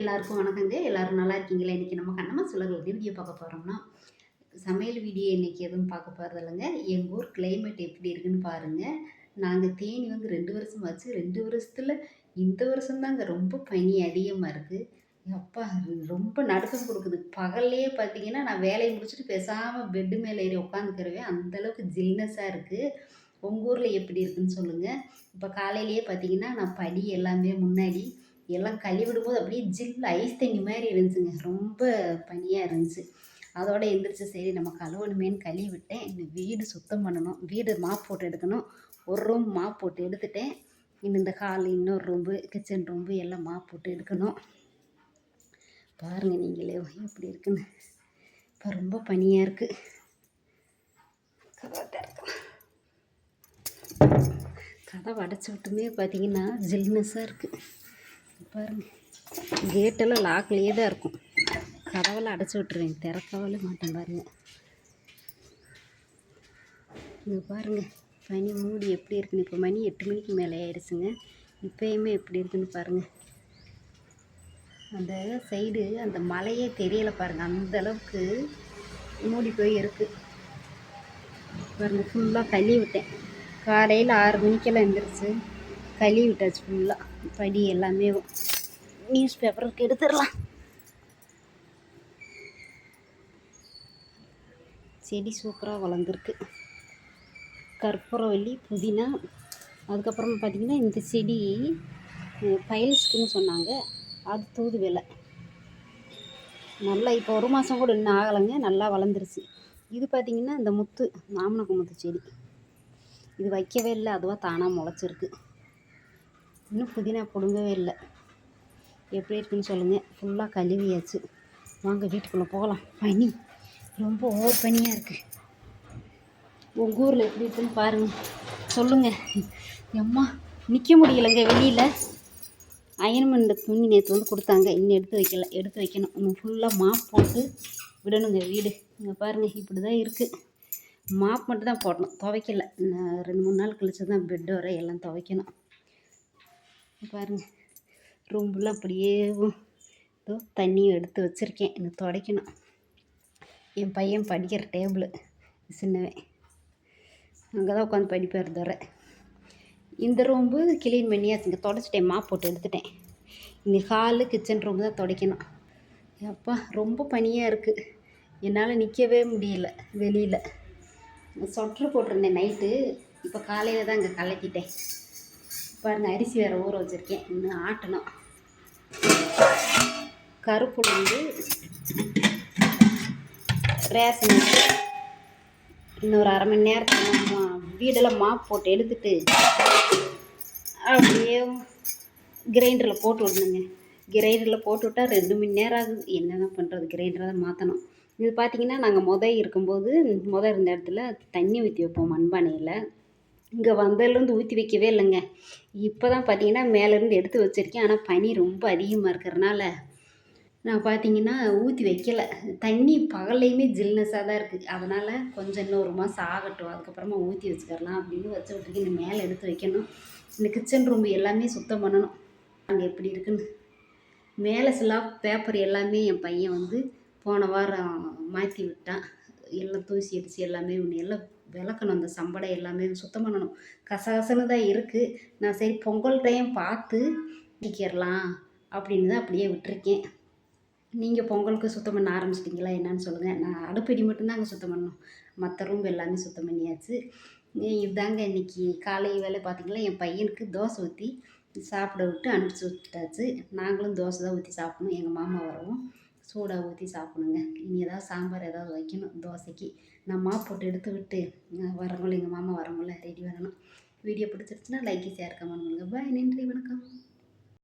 எல்லாருக்கும் வணக்கங்க. எல்லாரும் நல்லா இருக்கீங்களா? இன்றைக்கி நம்ம கண்ணம்மா சுலகில் வீடியோ பார்க்க போகிறோம்னா சமையல் வீடியோ இன்றைக்கி எதுவும் பார்க்க போகிறது இல்லைங்க. எங்கள் ஊர் கிளைமேட் எப்படி இருக்குன்னு பாருங்கள் நாங்கள் தேனி வந்து ரெண்டு வருஷம் ஆச்சு. ரெண்டு வருஷத்தில் இந்த வருஷம்தாங்க ரொம்ப பனி அதிகமாக இருக்குது அப்பா ரொம்ப நடுக்கம் கொடுக்குது. பகல்லையே பார்த்தீங்கன்னா நான் வேலையை முடிச்சுட்டு பேசாமல் பெட்டு மேலே ஏறி உட்காந்துக்கிறவே அந்தளவுக்கு ஜில்னஸாக இருக்குது உங்கள் ஊரில் எப்படி இருக்குன்னு சொல்லுங்கள் இப்போ காலையிலேயே பார்த்தீங்கன்னா நான் படி எல்லாமே முன்னாடி எல்லாம் கழுவி விடும்போது அப்படியே ஜில் ஐஸ் தண்ணி மாதிரி இருந்துச்சுங்க. ரொம்ப பனியாக இருந்துச்சு. அதோட எந்திரிச்சு சரி நம்ம கழுவணுமேன்னு கழுவி விட்டேன் இன்னும் வீடு சுத்தம் பண்ணணும். வீடு மாப் போட்டு எடுக்கணும். ஒரு ரூம் மாப் போட்டு எடுத்துட்டேன். இன்னும் இந்த ஹால் இன்னொரு ரூம்பு கிச்சன் ரூம்பு எல்லாம் மாப் போட்டு எடுக்கணும். பாருங்கள் நீங்களே எப்படி இருக்குன்னு. இப்போ ரொம்ப பனியாக இருக்குது கதவை அடைச்சி விட்டுமே பார்த்தீங்கன்னா ஜில்னஸாக இருக்குது பாருங்க. கேட்டெல்லாம் லாக்லேயே தான் இருக்கும். கதவெல்லாம் அடைச்சி விட்டுருவேன் திறக்கவே மாட்டேன் பாருங்கள் இங்கே பாருங்கள் பனி மூடி எப்படி இருக்குன்னு. இப்போ மணி எட்டு மணிக்கு மேலே ஆயிடுச்சுங்க. இப்போயுமே எப்படி இருக்குன்னு பாருங்கள் அந்த சைடு அந்த மலையே தெரியலை பாருங்கள் அந்த அளவுக்கு மூடி போய் இருக்குது பாருங்கள் ஃபுல்லாக கழுவி விட்டேன். காலையில் ஆறு மணிக்கெல்லாம் எழுந்திரிச்சு கழுவி விட்டாச்சு ஃபுல்லாக படி எல்லாமே நியூஸ் பேப்பருக்கு எடுத்துடலாம். செடி சூப்பராக வளர்ந்துருக்கு. கற்பூரவல்லி புதினா அதுக்கப்புறம் பார்த்திங்கன்னா இந்த செடி பைல்ஸ்க்குன்னு சொன்னாங்க. அது தூது விலை. நல்லா இப்போ ஒரு மாதம் கூட இன்னும் ஆகலைங்க நல்லா வளர்ந்துருச்சு. இது பார்த்திங்கன்னா இந்த முத்து மாமனக்கு முத்து செடி. இது வைக்கவே இல்லை அதுவாக தானாக முளைச்சிருக்கு. இன்னும் புதினா பிடுங்கவே இல்லை. எப்படி இருக்குன்னு சொல்லுங்கள் ஃபுல்லாக கழுவியாச்சு. வாங்க வீட்டுக்குள்ளே போகலாம். பனி. ரொம்ப ஓவர் பனியாக இருக்குது உங்கள் ஊரில் எப்படி இருக்குன்னு பாருங்கள் சொல்லுங்கள் எம்மா நிற்க முடியலைங்க வெளியில். அயன்மெண்ட் துணி நேற்று வந்து கொடுத்தாங்க. இன்னும் எடுத்து வைக்கல. எடுத்து வைக்கணும். இன்னும் ஃபுல்லாக மாப் போட்டு விடணுங்க வீடு. இங்கே பாருங்கள் இப்படி தான் இருக்குது மாப் மட்டும் தான் போடணும். துவைக்கல. ரெண்டு மூணு நாள் கழிச்சு தான் பெட்டு வர எல்லாம் துவைக்கணும். பாருங்கள் ரூம்புலாம் அப்படியே ஏதோ தண்ணியும் எடுத்து வச்சுருக்கேன். இன்னும் துடைக்கணும். என் பையன் படிக்கிற டேபிள் சின்னவன் அங்கே தான் உட்காந்து படிப்பார் தர இந்த ரூம்பு க்ளீன் பண்ணியாச்சு. இங்கே தொடச்சிட்டேன். மா போட்டு எடுத்துட்டேன். இங்கே ஹாலு கிச்சன் ரூம் தான் துடைக்கணும். அப்பா ரொம்ப பனியாக இருக்குது என்னால் நிற்கவே முடியல வெளியில். ஸ்வெட்ரு போட்டிருந்தேன் நைட்டு. இப்போ காலையில் தான் இங்கே கலக்கிட்டேன். பாருங்கள் அரிசி வேறு ஊற வச்சுருக்கேன். இன்னும் ஆட்டணும். கருப்பு வந்து ரேஷன் இன்னொரு அரை மணி நேரத்தில் வீடெல்லாம் மாப் போட்டு எடுத்துட்டு அப்படியே கிரைண்டரில் போட்டு விடணுங்க. கிரைண்டரில் போட்டு விட்டால் ரெண்டு மணி நேரம் ஆகுது. என்னென்ன பண்ணுறது கிரைண்டரை தான் மாற்றணும் இது பார்த்திங்கன்னா நாங்கள் மொதல் இருக்கும்போது மொதல் இருந்த இடத்துல தண்ணி ஊற்றி வைப்போம் மண்பானையில். இங்கே வந்ததுலேருந்து ஊற்றி வைக்கவே இல்லைங்க. இப்போ தான் பார்த்தீங்கன்னா மேலேருந்து எடுத்து வச்சுருக்கேன். ஆனால் பனி ரொம்ப அதிகமாக இருக்கிறனால நான் பார்த்தீங்கன்னா ஊற்றி வைக்கலை. தண்ணி பகல்லையுமே ஜில்னஸாக தான் இருக்குது அதனால் கொஞ்சம் இன்னும் ஒரு மாதம் ஆகட்டும். அதுக்கப்புறமா ஊற்றி வச்சுக்கலாம் அப்படின்னு வச்சு விட்ருக்கேன் இந்த மேலே எடுத்து வைக்கணும். இந்த கிச்சன் ரூம் எல்லாமே சுத்தம் பண்ணணும். அங்கே எப்படி இருக்குன்னு. மேலே சிலாப் பேப்பர் எல்லாமே என் பையன் வந்து போன வாரம் மாற்றி விட்டான். எல்லாம் தூசி அடித்து எல்லாமே ஒன்று எல்லாம் விளக்கணும் அந்த சம்படை எல்லாமே சுத்தம் பண்ணணும். கசகசன்னு தான் இருக்குது நான் சரி பொங்கல் டைம் பார்த்து நிற்கிறலாம் அப்படின்னு தான் அப்படியே விட்டுருக்கேன். நீங்கள் பொங்கலுக்கு சுத்தம் பண்ண ஆரம்பிச்சிட்டிங்களா? என்னன்னு சொல்லுங்கள் நான் அடுப்படி மட்டும்தாங்க சுத்தம் பண்ணணும். மற்ற ரூம் எல்லாமே சுத்தம் பண்ணியாச்சு. இதுதாங்க இன்றைக்கி காலை வேலை பார்த்திங்களா? என் பையனுக்கு தோசை ஊற்றி சாப்பிட விட்டு அனுப்பிச்சி விட்டாச்சு. நாங்களும் தோசை தான் ஊற்றி சாப்பிடணும். எங்கள் மாமா வரவும். சூடாக ஊற்றி சாப்பிடுங்க. இனி ஏதாவது சாம்பார் ஏதாவது வைக்கணும். தோசைக்கு நான் மாப் போட்டு எடுத்து விட்டு வரவங்களும் எங்கள் மாமா வரவங்களும் ரெடி பண்ணணும். வீடியோ பிடிச்சிருச்சுன்னா லைக் ஷேர் கமெண்ட் பண்ணுங்கள் பாய் நன்றி வணக்கம்.